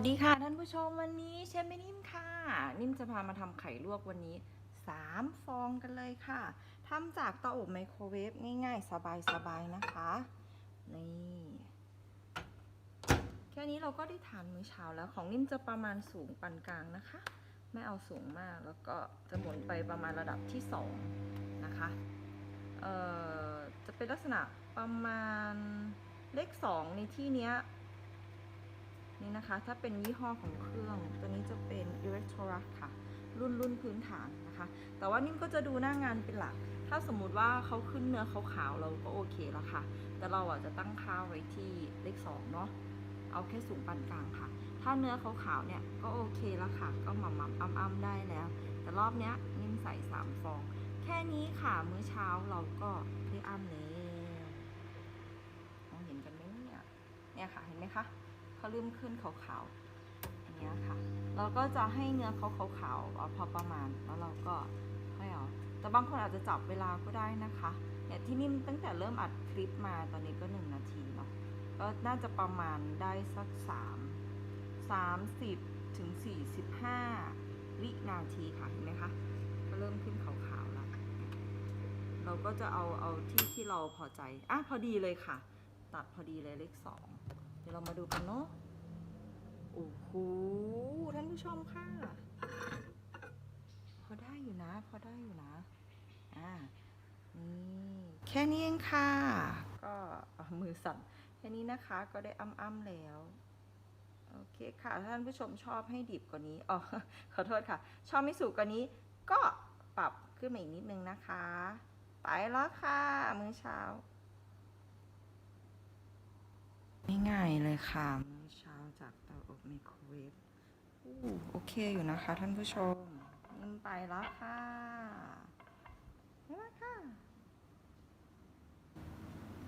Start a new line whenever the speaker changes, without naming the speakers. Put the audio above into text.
สวัสดีค่ะท่านผู้ชมวันนี้เชฟไม่นิ่มค่ะ นิ่มจะพามาทำไข่ลวกวันนี้ 3 ฟองกันเลยค่ะทำจากเตาอบไมโครเวฟง่ายๆ สบายๆนะคะนี่แค่นี้เราก็ได้ทานมื้อเช้าแล้วของนิ่มจะประมาณสูงปานกลางนะคะ ไม่เอาสูงมากแล้วก็จะหมุนไปประมาณระดับที่ 2 นะคะเอ่อจะเป็นลักษณะประมาณเลข 2 ในที่เนี้ย นะคะ ถ้าเป็นยี่ห้อของเครื่อง ตัวนี้จะเป็น e l e c t r a ค่ะ รุ่นรุ่นพื้นฐานนะคะ แต่ว่านิ่มก็จะดูหน้างานเป็นหลัก ถ้าสมมุติว่าเขาขึ้นเนื้อขาวๆเราก็โอเคแล้วค่ะ แต่เราอะจะตั้งค่าไว้ที่เลข2เนาะ เอาแค่สูงปานกลางค่ะ ถ้าเนื้อขาวๆเนี่ยก็โอเคแล้วค่ะ ก็หม่ำๆอ้ำๆได้แล้ว แต่รอบเนี้ยนิ่มใส่3ฟอง แค่นี้ค่ะ มื้อเช้าเราก็ได้อ้ำแล้วมองเห็นกันไหมเนี่ย เนี่ยค่ะ เห็นไหมคะ เขาเริ่มขึ้นขาวๆอันเนี้ยค่ะ เราก็จะให้เนื้อเขาขาวๆเอาพอประมาณแล้วเราก็ค่อยเอาแต่บางคนอาจจะจับเวลาก็ได้นะคะเนี่ยที่นิ่มตั้งแต่เริ่มอัดคลิปมาตอนนี้ก็หนึ่งนาทีเนาะก็น่าจะประมาณได้สักสามสามสิบถึงสี่สิบห้าวินาทีค่ะเห็นไหมคะก็เริ่มขึ้นขาวๆแล้วเราก็จะเอาเอาที่ที่เราพอใจอะพอดีเลยค่ะ ตัดพอดีเลยเลขสอง ยวเรามาดูกันเนาะโอ้โหท่านผู้ชมค่ะ พอได้อยู่นะ พอได้อยู่นะอ่านี่แค่นี้เองค่ะ ก็มือสั่นแค่นี้นะคะก็ได้อ้ำๆแล้วโอเคค่ะท่านผู้ชมชอบให้ดิบกว่านี้อ๋อขอโทษค่ะ ชอบไม่สุกกว่านี้ ก็ปรับขึ้นมาอีกนิดนึงนะคะ ไปแล้วค่ะ มื้อเช้า ง่ายๆเลยค่ะมื้อเช้าจากเตาอบไมโครเวฟโอเคอยู่นะคะท่านผู้ชมนิ่มไปแล้วค่ะ